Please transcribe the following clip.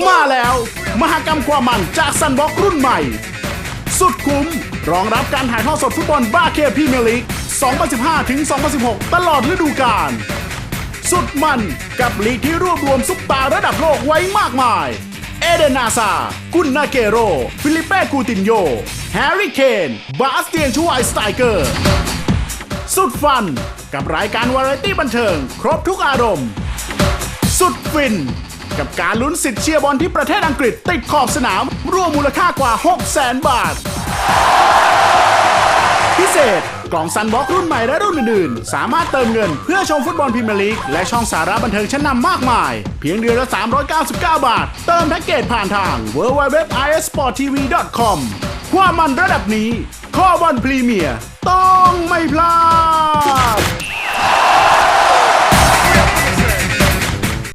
มาแล้ว มหกรรมความมันจากซันบ็อกรุ่นใหม่ สุดคุ้ม รองรับการถ่ายทอดสดฟุตบอลบ้าเคพีเมลีก2015 ถึง 2016 ตลอดฤดูกาล สุดมันกับลีกที่รวบรวมซุปตาร์ระดับโลกไว้มากมาย เอเดนาซา กุนนาเกโร ฟิลิปเป้กูตินโย แฮร์รี่เคน บาสเตียนชูไวสไตเกอร์ สุดฟันกับรายการวาไรตี้บันเทิง ครบทุกอารมณ์ สุดฟิน กับการลุ้นสิทธิ์เชียร์บอลที่ประเทศอังกฤษติดขอบสนาม รวมมูลค่ากว่า 6 0 0 0 0 0 บาท พิเศษ กล่องซันบ็อกรุ่นใหม่และรุ่นอื่นๆ สามารถเติมเงินเพื่อชมฟุตบอลพรีเมียร์ลีก และช่องสาระบันเทิงชั้นนำมากมาย เพียงเดือนละ 399 บาท เติมแพ็กเกจผ่านทาง www.isporttv.com ความมันระดับนี้ข้อบอลพรีเมียร์ต้องไม่พลาด